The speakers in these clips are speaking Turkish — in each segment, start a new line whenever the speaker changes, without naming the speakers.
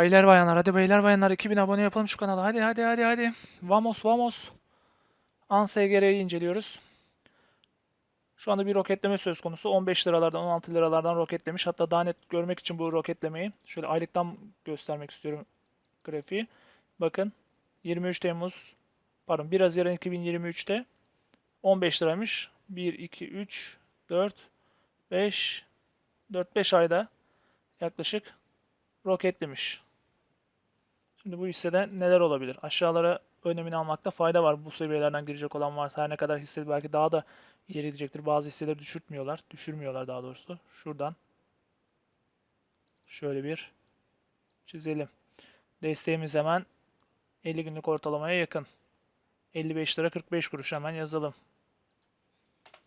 Beyler bayanlar hadi beyler bayanlar 2000 abone yapalım şu kanala. Hadi hadi hadi hadi. Vamos vamos. ANSGR'yi inceliyoruz. Şu anda bir roketleme söz konusu. 15 liralardan 16 liralardan roketlemiş. Hatta daha net görmek için bu roketlemeyi şöyle aylıktan göstermek istiyorum grafiği. Bakın 23 Temmuz pardon 1 Haziran 2023'te 15 liraymış. 1 2 3 4 5 4-5 ayda yaklaşık roketlemiş. Şimdi bu hissede neler olabilir? Aşağılara önemini almakta fayda var. Bu seviyelerden girecek olan varsa her ne kadar hisse belki daha da ileri gidecektir. Bazı hisseleri düşürtmüyorlar. Düşürmüyorlar daha doğrusu. Şuradan şöyle bir çizelim. Desteğimiz hemen 50 günlük ortalamaya yakın. 55 lira 45 kuruş hemen yazalım.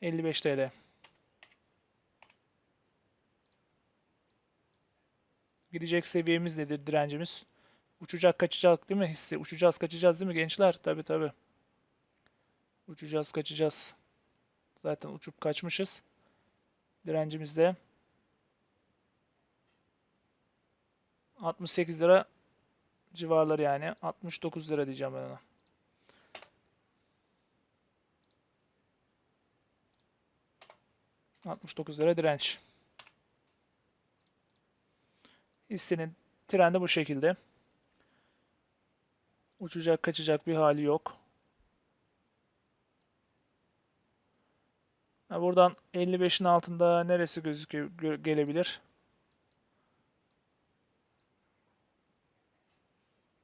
55 TL. Gidecek seviyemiz nedir direncimiz? Uçacak kaçacak değil mi hissi? Uçacağız kaçacağız değil mi gençler? Tabi tabi. Uçacağız kaçacağız. Zaten uçup kaçmışız. Direncimiz de 68 lira civarları yani. 69 lira diyeceğim ben ona. ...69 lira direnç. Hissenin trendi bu şekilde. Uçacak kaçacak bir hali yok. Ha, buradan 55'in altında neresi gözüküyor gö- gelebilir?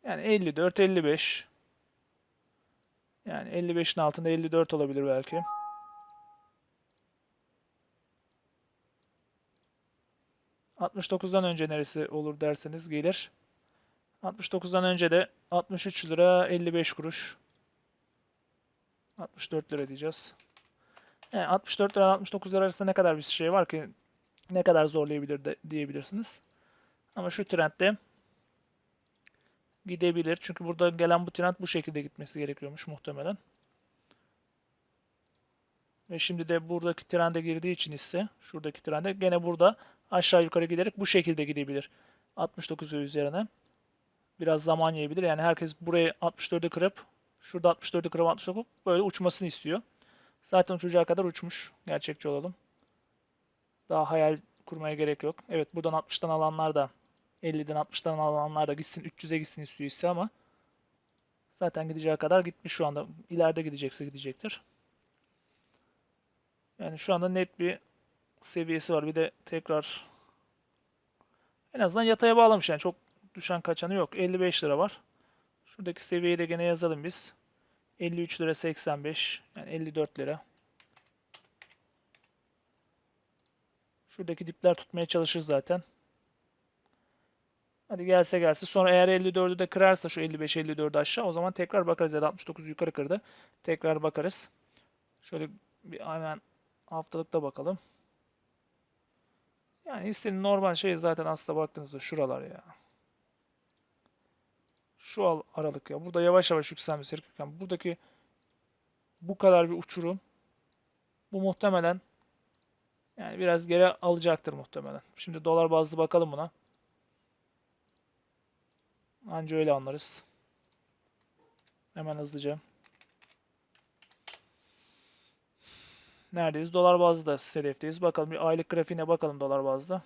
Yani 54 55. Yani 55'in altında 54 olabilir belki. ...69'dan önce neresi olur derseniz gelir. 69'dan önce de 63 lira 55 kuruş. 64 lira diyeceğiz. Yani 64 lira 69 lira arasında ne kadar bir şey var ki ne kadar zorlayabilir de, diyebilirsiniz. Ama şu trendde gidebilir. Çünkü burada gelen bu trend bu şekilde gitmesi gerekiyormuş muhtemelen. Ve şimdi de buradaki trende girdiği için ise şuradaki trende gene burada aşağı yukarı giderek bu şekilde gidebilir. 69 ve üzerine biraz zaman yiyebilir. Yani herkes burayı 64'ü kırıp şurada 64'ü kırıp 64'ü kırıp böyle uçmasını istiyor. Zaten uçacağı kadar uçmuş. Gerçekçi olalım. Daha hayal kurmaya gerek yok. Evet buradan 60'tan alanlar da 50'den 60'tan alanlar da gitsin 300'e gitsin istiyor ise ama zaten gideceği kadar gitmiş şu anda. İleride gidecekse gidecektir. Yani şu anda net bir seviyesi var. Bir de tekrar en azından yataya bağlamış yani çok düşen kaçanı yok. 55 lira var. Şuradaki seviyeyi de gene yazalım biz. 53 lira 85 yani 54 lira. Şuradaki dipler tutmaya çalışır zaten. Hadi gelse gelse. Sonra eğer 54'ü de kırarsa şu 55-54'ü aşağı o zaman tekrar bakarız. Ya da 69 yukarı kırdı. Tekrar bakarız. Şöyle bir hemen haftalıkta bakalım. Yani hissenin normal şey zaten aslında baktığınızda şuralar ya. Şu al aralık ya. Burada yavaş yavaş yükselmesi gerekirken buradaki bu kadar bir uçurum bu muhtemelen yani biraz geri alacaktır muhtemelen. Şimdi dolar bazlı bakalım buna. Anca öyle anlarız. Hemen hızlıca. Neredeyiz? Dolar bazlı da hedefteyiz. Bakalım bir aylık grafiğine bakalım dolar bazlı.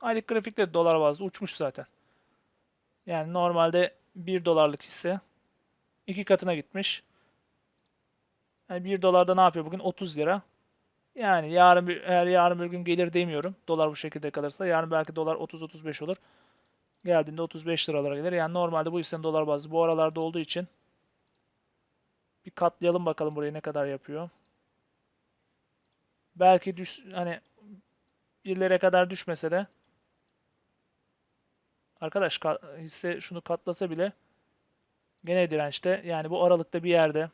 Aylık grafikte dolar bazlı uçmuş zaten. Yani normalde 1 dolarlık hisse iki katına gitmiş. Yani 1 dolarda ne yapıyor bugün? 30 lira. Yani yarın bir, eğer yarın bir gün gelir demiyorum. Dolar bu şekilde kalırsa. Yarın belki dolar 30-35 olur. Geldiğinde 35 liralara gelir. Yani normalde bu hissenin dolar bazlı bu aralarda olduğu için bir katlayalım bakalım burayı ne kadar yapıyor. Belki düş hani birlere kadar düşmese de Arkadaş hisse şunu katlasa bile gene dirençte. Yani bu aralıkta bir yerde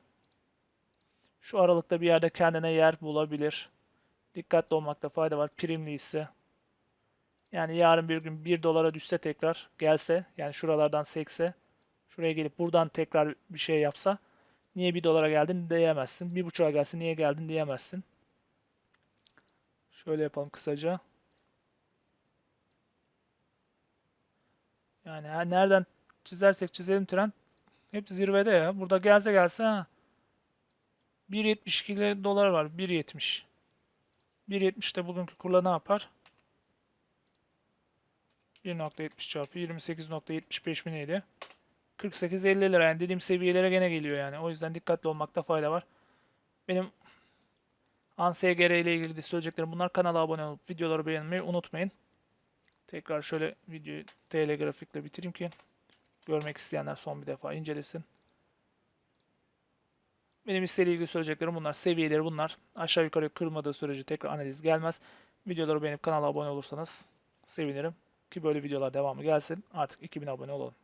şu aralıkta bir yerde kendine yer bulabilir. Dikkatli olmakta fayda var. Primli hisse. Yani yarın bir gün 1 dolara düşse tekrar gelse yani şuralardan sekse şuraya gelip buradan tekrar bir şey yapsa niye 1 dolara geldin diyemezsin. 1.5'a gelsin niye geldin diyemezsin. Şöyle yapalım kısaca. Yani nereden çizersek çizelim trend hep zirvede ya. Burada gelse gelse ha. 1.72 lira- dolar var. 1.70. 1.70'te bugünkü kurla ne yapar? 1.70 çarpı 28.75 mi neydi? 48-50 lira yani dediğim seviyelere gene geliyor yani. O yüzden dikkatli olmakta fayda var. Benim ANSGR ile ilgili söyleyeceklerim bunlar. Kanala abone olup videoları beğenmeyi unutmayın. Tekrar şöyle videoyu TL grafikle bitireyim ki görmek isteyenler son bir defa incelesin. Benim hisseyle ilgili söyleyeceklerim bunlar. Seviyeleri bunlar. Aşağı yukarı kırmadığı sürece tekrar analiz gelmez. Videoları beğenip kanala abone olursanız sevinirim. Ki böyle videolar devamı gelsin. Artık 2000 abone olalım.